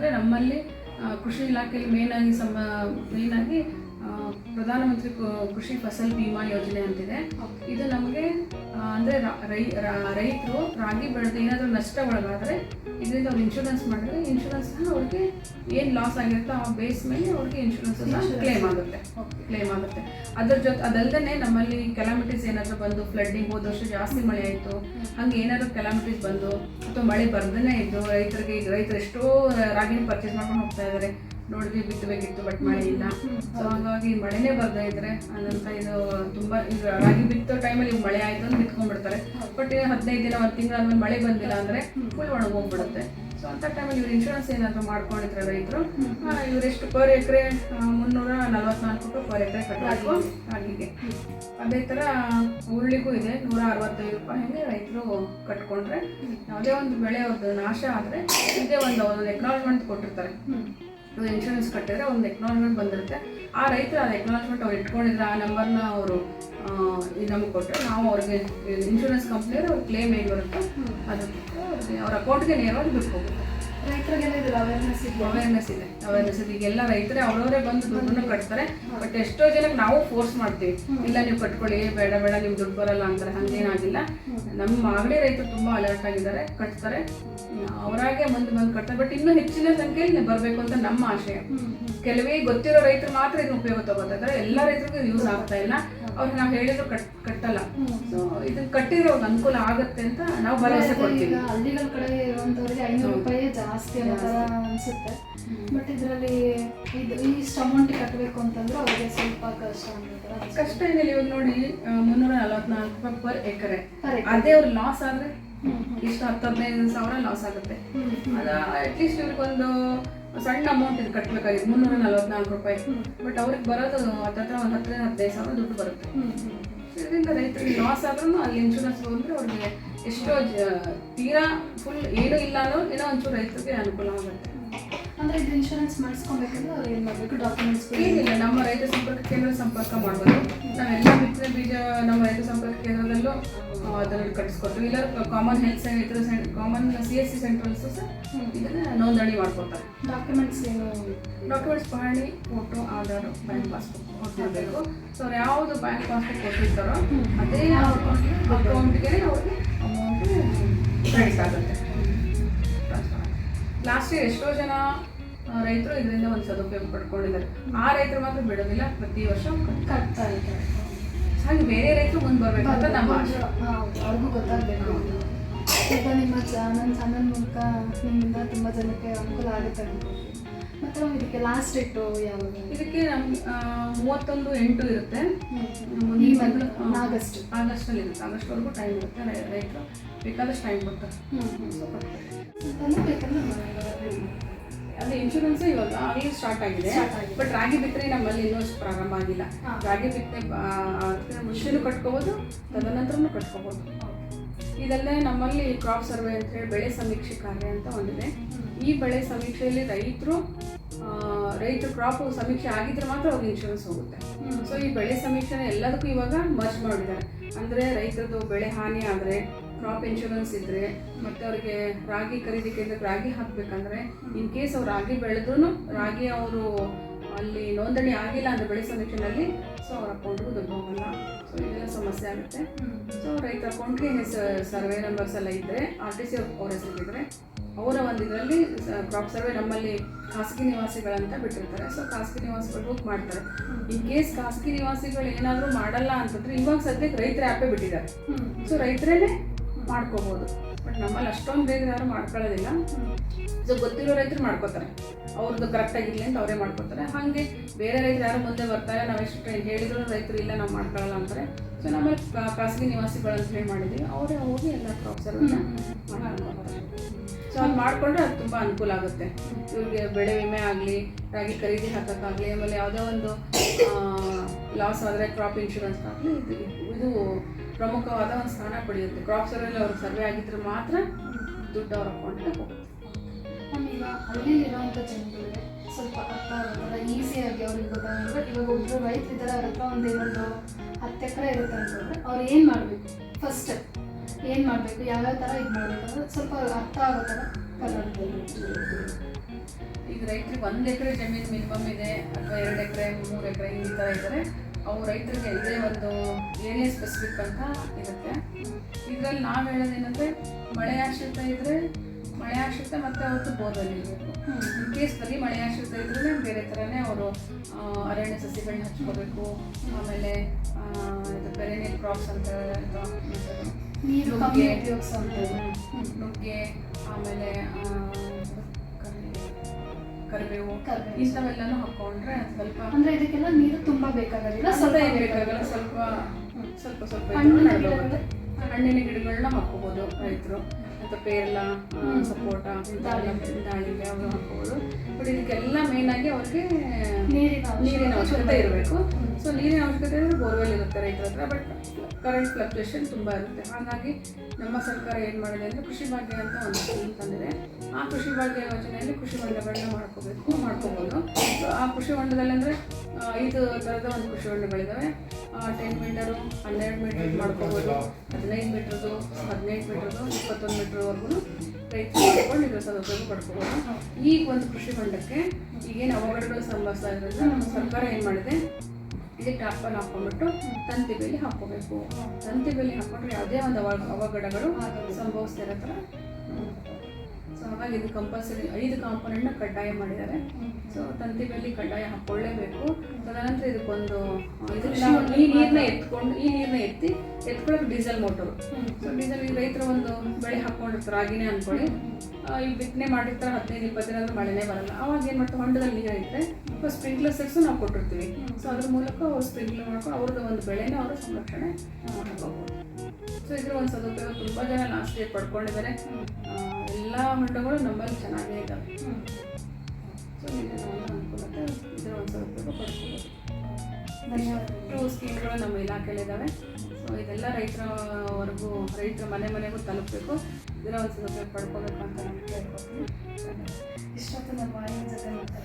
ಅಂದರೆ ನಮ್ಮಲ್ಲಿ ಕೃಷಿ ಇಲಾಖೆಯಲ್ಲಿ ಮೇಯ್ನಾಗಿ ಸಮ ಮೇಯ್ನಾಗಿ ಆ, ಪ್ರಧಾನಮಂತ್ರಿ ಕೃಷಿ ಫಸಲ್ ಭೀಮಾ ಯೋಜನೆ ಅಂತಿದೆ. ಇದು ನಮಗೆ ಅಂದರೆ ರೈತರು ರಾಗಿ ಬೆಳೆದ ಏನಾದರೂ ನಷ್ಟ ಒಳಗಾದರೆ ಇದರಿಂದ ಅವ್ರು ಇನ್ಶೂರೆನ್ಸ್ ಮಾಡಿದ್ರೆ ಇನ್ಶೂರೆನ್ಸ್ ಅವ್ರಿಗೆ ಏನು ಲಾಸ್ ಆಗಿರುತ್ತೋ ಆ ಬೇಸ್ ಮೇಲೆ ಅವ್ರಿಗೆ ಇನ್ಶೂರೆನ್ಸ್ ಕ್ಲೇಮ್ ಆಗುತ್ತೆ. ಕ್ಲೇಮ್ ಆಗುತ್ತೆ. ಅದ್ರ ಜೊತೆ ಅದಲ್ಲದೆ ನಮ್ಮಲ್ಲಿ ಕೆಲಾಮಿಟೀಸ್ ಏನಾದರೂ ಬಂದು ಫ್ಲಡ್ಡಿಂಗ್ ಹೋದ ವರ್ಷ ಜಾಸ್ತಿ ಮಳೆ ಆಯಿತು. ಹಂಗೆ ಏನಾದರೂ ಕೆಲಾಮಿಟೀಸ್ ಬಂದು ಅಥವಾ ಮಳೆ ಬರ್ದೇ ಇದ್ದು ರೈತರಿಗೆ ಈಗ ರೈತರು ಎಷ್ಟೋ ರಾಗಿನ ಪರ್ಚೇಸ್ ಮಾಡ್ಕೊಂಡು ಹೋಗ್ತಾ ಇದ್ದಾರೆ ನೋಡಿದ್ವಿ ಬಿತ್ತಬೇಕಿತ್ತು ಬಟ್ ಮಳೆ ಇಲ್ಲ. ಸೊ ಹಾಗಾಗಿ ಮಳೆನೇ ಬರ್ದೇ ಇದ್ರೆ ಅದಂತ ಇದು ತುಂಬಾ ಈಗ ರಾಗಿ ಬಿತ್ತೋ ಟೈಮಲ್ಲಿ ಮಳೆ ಆಯ್ತು ಅಂತ ಬಿತ್ಕೊಂಡ್ಬಿಡ್ತಾರೆ ಬಟ್ ಹದಿನೈದು ದಿನ, ಒಂದು ತಿಂಗಳಾದ್ಮೇಲೆ ಮಳೆ ಬಂದಿಲ್ಲ ಅಂದ್ರೆ ಫುಲ್ ಒಣಗೋಗ್ಬಿಡುತ್ತೆ ಸೊ ಅಂತ ಟೈಮಲ್ಲಿ ಇವ್ರು ಇನ್ಶೂರೆನ್ಸ್ ಏನಾದರೂ ಮಾಡ್ಕೊಂಡಿದ್ರೆ ರೈತರು ಇವರೆಷ್ಟು ಪರ್ ಎಕರೆ ಮುನ್ನೂರ ನಲ್ವತ್ನಾಲ್ಕು ರೂಪಾಯಿ ಪರ್ ಎಕರೆ ಕಟ್ಟಬೇಕು ರಾಗಿಗೆ ಅದೇ ಥರ ಉರುಳಿಗೂ ಇದೆ, ನೂರ ಅರವತ್ತೈದು ರೂಪಾಯಿ ಹಂಗೆ ರೈತರು ಕಟ್ಕೊಂಡ್ರೆ. ಯಾವುದೇ ಒಂದು ಬೆಳೆ ಅವ್ರದ್ದು ನಾಶ ಆದರೆ ಇದೇ ಒಂದು ಒಂದು ಎಕ್ನಾಲಜ್ಮೆಂಟ್ ಕೊಟ್ಟಿರ್ತಾರೆ. ಇನ್ಶೂರೆನ್ಸ್ ಕಟ್ಟಿದ್ರೆ ಒಂದು ಎಕ್ನಾಲಜ್ಮೆಂಟ್ ಬಂದಿರುತ್ತೆ. ಆ ರೈತರು ಆ ಎಕ್ನಾಲಜ್ಮೆಂಟ್ ಅವ್ರು ಇಟ್ಕೊಂಡಿದ್ರೆ ಆ ನಂಬರ್ನ ಅವರು ನಮಗೆ ಕೊಟ್ಟರೆ ನಾವು ಅವ್ರಿಗೆ ಇನ್ಶೂರೆನ್ಸ್ ಕಂಪ್ನಿಯವ್ರು ಅವ್ರ ಕ್ಲೇಮ್ ಏನು ಬರುತ್ತೋ ಅದಕ್ಕೆ ಅವ್ರಿಗೆ ಅವ್ರ ಅಕೌಂಟ್ಗೆ ನೇರವಾಗಿ ದುಡ್ಡು ರೈತರಿಗೆಲ್ಲ ಇದ್ರ ಅವೇರ್ನೆಸ್ ಇದೆ. ಅವೇರ್ನೆಸ್ ಇದೆ. ಅವೇರ್ನೆಸ್ ಇದೆ. ಈಗೆಲ್ಲ ರೈತರೇ ಅವರವರೇ ಬಂದು ದುಡ್ಡನ್ನು ಕಟ್ತಾರೆ. ಬಟ್ ಎಷ್ಟೋ ಜನಕ್ಕೆ ನಾವು ಫೋರ್ಸ್ ಮಾಡ್ತೀವಿ. ಇಲ್ಲ ನೀವು ಕಟ್ಕೊಳ್ಳಿ ಬೇಡ ಬೇಡ ನಿಮ್ಗೆ ದುಡ್ಡು ಬರಲ್ಲ ಅಂತಾರೆ. ಹಂಗೇನಾಗಿಲ್ಲ. ನಮ್ಮ ಮಾಗಡಿ ರೈತರು ತುಂಬಾ ಅಲರ್ಟ್ ಆಗಿದ್ದಾರೆ. ಕಟ್ತಾರೆ. ಅವರಾಗೆ ಮುಂದೆ ಬಂದು ಕಟ್ತಾರೆ. ಬಟ್ ಇನ್ನೂ ಹೆಚ್ಚಿನ ಸಂಖ್ಯೆಯಲ್ಲಿ ಬರಬೇಕು ಅಂತ ನಮ್ಮ ಆಶಯ. ಕೆಲವೇ ಗೊತ್ತಿರೋ ರೈತರು ಮಾತ್ರ ಇದನ್ನ ಉಪಯೋಗ ತಗೋತಾ ಇದ್ದಾರೆ. ಎಲ್ಲ ರೈತರಿಗೂ ಯೂಸ್ ಆಗ್ತಾ ಇಲ್ಲ. ಅವ್ರಿಗೆ ನಾವು ಹೇಳಿದ್ರು ಕಟ್ ಕಟ್ಟಲ್ಲ. ಸೊ ಇದನ್ನ ಕಟ್ಟಿದ್ರೆ ಅವ್ರಿಗೆ ಅನುಕೂಲ ಆಗುತ್ತೆ ಅಂತ ನಾವು ಭರವಸೆ ಕೊಡ್ತೀವಿ. ಹಳ್ಳಿಗಳ ಕಡೆ ಇರುವಂತವ್ರಿಗೆ ಐನೂರು ರೂಪಾಯಿ ಜಾಸ್ತಿ ಅಂತ ಅನ್ಸುತ್ತೆ. ಬಟ್ ಇದರಲ್ಲಿ ಇದು ಇಷ್ಟು ಅಮೌಂಟ್ ಕಟ್ಟಬೇಕು ಅಂತಂದ್ರೆ ಅವ್ರಿಗೆ ಸ್ವಲ್ಪ ಕಷ್ಟ ಕಷ್ಟ ಏನಿಲ್ಲ ಇವಾಗ ನೋಡಿ ಮುನ್ನೂರ ನಲವತ್ನಾಲ್ಕು ರೂಪಾಯಿ ಪರ್ ಎಕರೆ. ಅದೇ ಅವ್ರ ಲಾಸ್ ಆದ್ರೆ ಇಷ್ಟು ಹತ್ತು ಹದಿನೈದು ಸಾವಿರ ಲಾಸ್ ಆಗುತ್ತೆ. ಅದ ಅಟ್ಲೀಸ್ಟ್ ಇವ್ರಿಗೊಂದು ಸಣ್ಣ ಅಮೌಂಟ್ ಇದು ಕಟ್ಟಬೇಕಾಗಿತ್ತು ಮುನ್ನೂರ ನಲವತ್ನಾಲ್ಕು ರೂಪಾಯಿ. ಬಟ್ ಅವ್ರಿಗೆ ಬರೋದು ಹತ್ತತ್ರ ಒಂದು ಹತ್ತರಿಂದ ಹದಿನೈದು ಸಾವಿರ ದುಡ್ಡು ಬರುತ್ತೆ. ಇದರಿಂದ ರೈತರಿಗೆ ಲಾಸ್ ಆದ್ರೂ ಅಲ್ಲಿ ಇನ್ಶೂರೆನ್ಸ್ ಬಂದ್ರೆ ಅವ್ರಿಗೆ ಎಷ್ಟೋ ತೀರಾ ಫುಲ್ ಏನೂ ಇಲ್ಲ ಅನ್ನೋ ಏನೋ ಒಂಚೂರು ರೈತರಿಗೆ ಅನುಕೂಲ ಆಗುತ್ತೆ. ಅಂದ್ರೆ ಇದು ಇನ್ಶೂರೆನ್ಸ್ ಮಾಡಿಸ್ಕೊಬೇಕಂದ್ರೆ ಅವ್ರು ಏನು ಮಾಡಬೇಕು? ಡಾಕ್ಯುಮೆಂಟ್ಸ್ ಏನಿಲ್ಲ ನಮ್ಮ ರೈತ ಸಂಪರ್ಕ ಕೇಂದ್ರ ಸಂಪರ್ಕ ಮಾಡ್ಬೋದು. ನಾವೆಲ್ಲ ಬಿತ್ತನೆ ಬೀಜ ನಮ್ಮ ರೈತ ಸಂಪರ್ಕ ಕೇಂದ್ರದಲ್ಲೂ ಅದರಲ್ಲಿ ಅದನ್ನು ಕಟ್ಟಿಸ್ಕೊಡ್ತೀವಿ. ಇಲ್ಲ common health centre common C S C centres ಸಹ ಇದನ್ನ ನೋಂದಣಿ ಮಾಡ್ಕೊತಾರೆ ಡಾಕ್ಯುಮೆಂಟ್ಸ್ ಏನು? ಡಾಕ್ಯುಮೆಂಟ್ಸ್ ಪಹಣಿ ಫೋಟೋ ಆಧಾರ್ ಬ್ಯಾಂಕ್ ಪಾಸ್ಬುಕ್ ಕೊಟ್ಟಿರಬೇಕು. ಸೊ ಅವ್ರು ಯಾವುದು ಬ್ಯಾಂಕ್ ಪಾಸ್ಬುಕ್ ಕೊಟ್ಟಿರ್ತಾರೋ ಅದೇ ಅಕೌಂಟ್ಗೆ ಅವ್ರಿಗೆ ಅಮೌಂಟ್ ಕ್ರೆಡಿಟ್ ಆಗುತ್ತೆ. ಲಾಸ್ಟ್ ಇಯರ್ ಎಷ್ಟೋ ಜನ ರೈತರು ಇದರಿಂದ ಒಂದು ಸದುಪಯೋಗ ಪಡ್ಕೊಂಡಿದ್ದಾರೆ. ಆ ರೈತರು ಮಾತ್ರ ಬಿಡೋದಿಲ್ಲ ಪ್ರತಿ ವರ್ಷ. ಕಟ್ತಾ ಇದ್ದಾರೆ. ಹಾಗೆ ಬೇರೆ ರೈತರು ಮುಂದೆ ಬರಬೇಕು ಅಂತ ನಮ್ಮ ಆಶೆ ಅವ್ರಿಗೂ ಗೊತ್ತಾಗಬೇಕು. ಈಗ ನಿಮ್ಮ ನನ್ನ ಚಾನಲ್ ಮೂಲಕ ನಿಮ್ಮಿಂದ ತುಂಬ ಜನಕ್ಕೆ ಅನುಕೂಲ ಆಗುತ್ತೆ ಅನ್ಕೋತೀನಿ ಮತ್ತು ಇದಕ್ಕೆ ಲಾಸ್ಟ್ ಡೇಟು ಯಾವಾಗ? ಇದಕ್ಕೆ ನಮ್ಮ ಮೂವತ್ತೊಂದು ಎಂಟು ಇರುತ್ತೆ. ಈ ಆಗಸ್ಟ್. ಆಗಸ್ಟಲ್ಲಿ ಇರುತ್ತೆ. ಆಗಸ್ಟ್ವರೆಗೂ ಟೈಮ್ ಇರುತ್ತೆ ರೈತರು. ಬೇಕಾದಷ್ಟು ಟೈಮ್ ಕೊಡ್ತಾರೆ. ಹ್ಞೂ ಹ್ಞೂ ಸೊ ಕೊಡ್ತಾರೆ. ಅದನ್ನು ಬೇಕಂದ್ರೆ ಮಾಡೋದು. ಅದು ಇನ್ಶೂರೆನ್ಸ್ ಇವಾಗ ಆಗಲೇ ಸ್ಟಾರ್ಟ್ ಆಗಿದೆ. ಬಟ್ ರಾಗಿ ಬಿತ್ತನೆ ನಮ್ಮಲ್ಲಿ ಇನ್ನೂ ಅಷ್ಟು ಪ್ರಾರಂಭ ಆಗಿಲ್ಲ. ರಾಗಿ ಬಿತ್ತನೆ ಮುಂಚೆನೂ ಕಟ್ಕೋಬೋದು ತದನಂತರನೂ ಕಟ್ಕೋಬೋದು. ಇದಲ್ಲದೆ ನಮ್ಮಲ್ಲಿ ಕ್ರಾಪ್ ಸರ್ವೆ ಅಂತ ಹೇಳಿ ಬೆಳೆ ಸಮೀಕ್ಷೆ ಕಾರ್ಯ ಅಂತ ಒಂದಿದೆ. ಈ ಬೆಳೆ ಸಮೀಕ್ಷೆಯಲ್ಲಿ ರೈತರು ರೈತರು ಕ್ರಾಪ್ ಸಮೀಕ್ಷೆ ಆಗಿದ್ರೆ ಮಾತ್ರ ಅವ್ರಿಗೆ ಇನ್ಶೂರೆನ್ಸ್ ಹೋಗುತ್ತೆ. ಸೊ ಈ ಬೆಳೆ ಸಮೀಕ್ಷೆನ ಎಲ್ಲದಕ್ಕೂ ಇವಾಗ ಮರ್ಜ್ ಮಾಡಿದ್ದಾರೆ. ಅಂದರೆ ರೈತರದ್ದು ಬೆಳೆ ಹಾನಿ ಆದರೆ ಕ್ರಾಪ್ ಇನ್ಶೂರೆನ್ಸ್ ಇದ್ರೆ ಮತ್ತೆ ಅವ್ರಿಗೆ ರಾಗಿ ಖರೀದಿ ಕೇಂದ್ರಕ್ಕೆ ರಾಗಿ ಹಾಕ್ಬೇಕಂದ್ರೆ ಇನ್ ಕೇಸ್ ಅವ್ರು ರಾಗಿ ಬೆಳೆದ್ರೂ ರಾಗಿ ಅವರು ಅಲ್ಲಿ ನೋಂದಣಿ ಆಗಿಲ್ಲ ಅಂದ್ರೆ ಬೆಳೆ ಸಮೀಕ್ಷೆನಲ್ಲಿ ಸೊ ಅವ್ರ ಅಕೌಂಟ್ಗೂ ದುಡ್ಡು ಹೋಗಲ್ಲ ಸೊ ಇದೆಲ್ಲ ಸಮಸ್ಯೆ ಆಗುತ್ತೆ. ಸೊ ರೈತ ಅಕೌಂಟ್ಗೆ ಸರ್ವೆ ನಂಬರ್ಸ್ ಎಲ್ಲ ಇದ್ರೆ ಆರ್ ಟಿ ಸಿ ಅವ್ರ ಹೆಸರಿದ್ರೆ ಅವರ ಒಂದು ಇದರಲ್ಲಿ ಕ್ರಾಪ್ ಸರ್ವೆ ನಮ್ಮಲ್ಲಿ ಖಾಸಗಿ ನಿವಾಸಿಗಳಂತ ಬಿಟ್ಟಿರ್ತಾರೆ. ಸೊ ಖಾಸಗಿ ನಿವಾಸಿಗಳು ಬುಕ್ ಮಾಡ್ತಾರೆ. ಇನ್ ಕೇಸ್ ಖಾಸಗಿ ನಿವಾಸಿಗಳು ಏನಾದರೂ ಮಾಡಲ್ಲ ಅಂತಂದ್ರೆ ಇವಾಗ ಸದ್ಯಕ್ಕೆ ರೈತರ ಆ್ಯಪೇ ಬಿಟ್ಟಿದ್ದಾರೆ. ಸೊ ರೈತರೇ ಮಾಡ್ಕೋಬೋದು. ಬಟ್ ನಮ್ಮಲ್ಲಿ ಅಷ್ಟೊಂದು ಬೇಗ ಯಾರು ಮಾಡ್ಕೊಳ್ಳೋದಿಲ್ಲ. ಸೊ ಗೊತ್ತಿರೋ ರೈತರು ಮಾಡ್ಕೋತಾರೆ. ಅವ್ರದ್ದು ಕರೆಕ್ಟಾಗಿರಲಿ ಅಂತ ಅವರೇ ಮಾಡ್ಕೋತಾರೆ. ಹಾಗೆ ಬೇರೆ ರೈತರು ಯಾರು ಮುಂದೆ ಬರ್ತಾರೆ ನಾವೆಷ್ಟು ಹೇಳಿದ್ರು ರೈತರು ಇಲ್ಲ, ನಾವು ಮಾಡ್ಕೊಳ್ಳಲ್ಲ ಅಂತಾರೆ. ಸೊ ನಮ್ಮಲ್ಲಿ ಖಾಸಗಿ ನಿವಾಸಿಗಳು ಹೇಳಿ ಮಾಡಿದ್ವಿ. ಅವರೇ ಹೋಗಿ ಎಲ್ಲ ಕ್ರಾಪ್ ಸೊ ಅದು ಮಾಡಿಕೊಂಡ್ರೆ ಅದು ತುಂಬ ಅನುಕೂಲ ಆಗುತ್ತೆ. ಇವ್ರಿಗೆ ಬೆಳೆ ವಿಮೆ ಆಗಲಿ, ರಾಗಿ ಖರೀದಿ ಹಾಕೋಕ್ಕಾಗಲಿ, ಆಮೇಲೆ ಯಾವುದೋ ಒಂದು ಲಾಸ್ ಆದರೆ ಕ್ರಾಪ್ ಇನ್ಶೂರೆನ್ಸ್ ಆಗಲಿ, ಇದು ಇದು ಪ್ರಮುಖವಾದ ಒಂದು ಸ್ಥಾನ ಪಡೆಯುತ್ತೆ. ಕ್ರಾಪ್ ಸರ್ವೆಲ್ಲಿ ಅವರು ಸರ್ವೆ ಆಗಿದ್ರೆ ಮಾತ್ರ ದುಡ್ಡು ಅವ್ರ ಅಕೌಂಟ್ ಹೋಗುತ್ತೆ. ಈಗ ಹಳ್ಳಿಲಿರೋಂಥ ಜನಗಳಿಗೆ ಸ್ವಲ್ಪ ಅರ್ಥ ಆಗೋಲ್ಲ ಈಸಿಯಾಗಿ ಅವ್ರಿಗೆ ಗೊತ್ತಾಗಲ್ಲ ಇವಾಗ ಒಬ್ಬರು ರೈತರು ಇದ್ದಾರೆ ಅವ್ರ ಹತ್ರ ಒಂದು ಇನ್ನೊಂದು ಹತ್ತು ಎಕರೆ ಇರುತ್ತೆ ಅಂತಂದರೆ ಅವ್ರು ಏನು ಮಾಡಬೇಕು? ಫಸ್ಟ್ ಏನು ಮಾಡಬೇಕು? ಯಾವ್ಯಾವ ಥರ ಇದು ಮಾಡಬೇಕು ಸ್ವಲ್ಪ ಅರ್ಥ ಆಗೋ ಥರ ಕನ್ನಡದಲ್ಲಿ ಈಗ ರೈತರಿಗೆ ಒಂದು ಎಕರೆ ಜಮೀನು ಮಿನಿಮಮ್ ಇದೆ ಅಥವಾ ಎರಡು ಎಕರೆ ಮೂರು ಎಕರೆ ಈ ಥರ ಇದ್ದರೆ. ಅವು ರೈತರಿಗೆ ಇದೇ ಒಂದು ಏನೇ ಸ್ಪೆಸಿಫಿಕ್ ಅಂತ ಇರುತ್ತೆ. ಇದರಲ್ಲಿ ನಾವು ಹೇಳೋದೇನಂದ್ರೆ ಮಳೆ ಆಶ್ರಿತ ಇದ್ದರೆ ಮಳೆ ಆಶ್ರಿತ ಮತ್ತು ಅವತ್ತು ಬೋರ್ವೆಲ್ ಇರಬೇಕು. ಇನ್ ಕೇಸ್ನಲ್ಲಿ ಮಳೆ ಆಶ್ರಿತ ಇದ್ದರೆ ಬೇರೆ ಥರನೇ ಅವರು ಅರಣ್ಯ ಸಸಿಗಳನ್ನ ಹಚ್ಕೋಬೇಕು. ಆಮೇಲೆ ಇದು ಪೆರೇನಿಯಲ್ ಕ್ರಾಪ್ಸ್ ಅಂತ ನೀರು ನುಗ್ಗೆ. ಆಮೇಲೆ ಕರಿಬೇವು. ಇಂಥವೆಲ್ಲನೂ ಹಾಕೊಂಡ್ರೆ ಸ್ವಲ್ಪ ಅಂದ್ರೆ ಇದಕ್ಕೆಲ್ಲ ನೀರು ತುಂಬಾ ಬೇಕಾಗೋದಿಲ್ಲ ಸ್ವಲ್ಪ ಬೇಕಾಗಲ್ಲ ಬೇಕಾಗಲ್ಲ. ಸ್ವಲ್ಪ ಸ್ವಲ್ಪ ಸ್ವಲ್ಪ ಹಣ್ಣಿನ ಗಿಡಗಳನ್ನ? ಹಾಕೋಬಹುದು ರೈತರು. ಮತ್ತು ಪೇರ್ಲ ಸಪೋಟ ದಾಳಿಂಬೆ. ದಾಳಿಂಬೆ ಅವರು ಹಾಕೋಬಹುದು ಬಟ್ ಇದಕ್ಕೆಲ್ಲ ಮೇನ್ ಆಗಿ ಅವ್ರಿಗೆ ನೀರಿನ ಅವಶ್ಯಕತೆ. ನೀರಿನ ಅವಶ್ಯಕತೆ ಇರಬೇಕು. ಸೊ ನೀರಿನ ಅವಶ್ಯಕತೆ ಅಂದರೆ ಬೋರ್ವೆಲ್ ಇರುತ್ತೆ ರೈತರ ಹತ್ರ ಬಟ್ ಕರೆಂಟ್ ಫ್ಲಕ್ಚುಯೇಷನ್ ತುಂಬ ಇರುತ್ತೆ. ಹಾಗಾಗಿ ನಮ್ಮ ಸರ್ಕಾರ ಏನು ಮಾಡಿದೆ ಅಂದರೆ ಕೃಷಿ ಭಾಗ್ಯ ಅಂತ ಒಂದು ಸ್ಕೀಮ್ ತಂದಿದೆ. ಆ ಕೃಷಿ ಭಾಗ್ಯ ಯೋಜನೆಯಲ್ಲಿ ಕೃಷಿ ಹೊಂಡಗಳನ್ನ ಮಾಡ್ಕೋಬೇಕು ಮಾಡ್ಕೋಬೋದು. ಸೊ ಆ ಕೃಷಿ ಹೊಂಡದಲ್ಲಿ ಅಂದರೆ ಐದು ಥರದ ಒಂದು ಕೃಷಿ ಹೊಂಡಗಳಿದ್ದಾವೆ ಟೆನ್ ಮೀಟರು ಹನ್ನೆರಡು ಮೀಟರ್ ಮಾಡ್ಕೋಬೋದು. ಹದಿನೈದು ಮೀಟ್ರದು ಹದಿನೈದು ಮೀಟ್ರದ್ದು ಇಪ್ಪತ್ತೊಂದು ಮೀಟ್ರ್ವರೆಗೂ ರೈತರು ಇದರ ಸದುಪಯೋಗ ಪಡ್ಕೋಬೋದು ಈಗ ಒಂದು ಕೃಷಿ ಹೊಂಡಕ್ಕೆ ಈಗೇನು ಅವಘಡಗಳು ಸಂಭವಿಸ್ತಾ ಇರೋದ್ರಿಂದ ನಮ್ಮ ಸರ್ಕಾರ ಏನು ಮಾಡಿದೆ ಇದಕ್ಕೆ ಟಾಪಲ್ ಹಾಕೊಂಡ್ಬಿಟ್ಟು ತಂತಿ ಬೇಲಿ ಹಾಕೋಬೇಕು ತಂತಿ ಬೇಲಿ ಹಾಕೊಂಡ್ರೆ ಯಾವುದೇ ಒಂದು ಅವ ಅವಘಡಗಳು ಸಂಭವಿಸ್ತಿರೋ ಥರ ಹಾಗಾಗಿ ಇದು ಕಂಪಲ್ಸರಿ ಐದು ಕಾಂಪೊನೆಂಟ್ನ ಕಡ್ಡಾಯ ಮಾಡಿದ್ದಾರೆ. ಸೊ ತಂತಿಗಳಲ್ಲಿ ಕಡ್ಡಾಯ ಹಾಕ್ಕೊಳ್ಳೇಬೇಕು ತದನಂತರ ಇದಕ್ಕೊಂದು ಈ ನೀರನ್ನ ಎತ್ಕೊಂಡು ಈ ನೀರನ್ನ ಎತ್ತಿ ಎತ್ಕೊಳ್ಳೋಕೆ ಡೀಸೆಲ್ ಮೋಟರ್ ಸೊ ಡೀಸೆಲ್ ಈಗ ರೈತರು ಒಂದು ಬೆಳೆ ಹಾಕ್ಕೊಂಡಿರ್ತಾರೆ ರಾಗಿನೇ ಅನ್ಕೊಳ್ಳಿ. ಈ ಬಿತ್ತನೆ ಮಾಡಿರ್ತಾರೆ ಹದಿನೈದು ಇಪ್ಪತ್ತು ದಿನ ಆದ್ರೂ ಮಳೆನೇ ಬರಲ್ಲ. ಅವಾಗ ಏನು ಮಾಡ್ತಾರೆ ಹೊಂಡದಲ್ಲಿ ನೀರು ಐತೆ. ಸ್ಪ್ರಿಂಕ್ಲರ್ ಸೆಟ್ಸು ನಾವು ಕೊಟ್ಟಿರ್ತೀವಿ. ಸೊ ಅದ್ರ ಮೂಲಕ ಅವ್ರು ಸ್ಪ್ರಿಂಕ್ಲರ್ ಮಾಡ್ಕೊಂಡು ಅವ್ರದ್ದು ಒಂದು ಬೆಳೆನ ಅವರು ಸಂರಕ್ಷಣೆ ಮಾಡ್ಕೋಬೋದು. ಸೊ ಇದ್ರ ಒಂದು ಸದುಪಯೋಗ ತುಂಬ ಜನ ಲಾಸ್ಟ್ ಇಯರ್ ಪಡ್ಕೊಂಡಿದ್ದಾರೆ. ಎಲ್ಲ ಹೊಂಡಗಳು ನಮ್ಮಲ್ಲಿ ಚೆನ್ನಾಗೇ ಇದ್ದಾವೆ ಸೊ ಇದರ ಒಂದು ಅನುಕೂಲತೆ ಇದರ ಒಂದು ಸದುಪಯೋಗ ಪಡ್ಕೊಬೋದು ಇಷ್ಟು ಸ್ಕೀಮ್ಗಳು ನಮ್ಮ ಇಲಾಖೆಯಲ್ಲಿದ್ದಾವೆ ಸೊ ಇದೆಲ್ಲ ರೈತರವರೆಗೂ ರೈತರ ಮನೆ ಮನೆಗೂ ತಲುಪಬೇಕು. ಇದರ ಒಂದು ಸದುಪಯೋಗ ಪಡ್ಕೋಬೇಕು ಅಂತ ನಾನು ಕೇಳ್ಕೊತೀನಿ. ಇಷ್ಟೊತ್ತು ನಮ್ಮ ಜೊತೆ ಧನ್ಯವಾದ.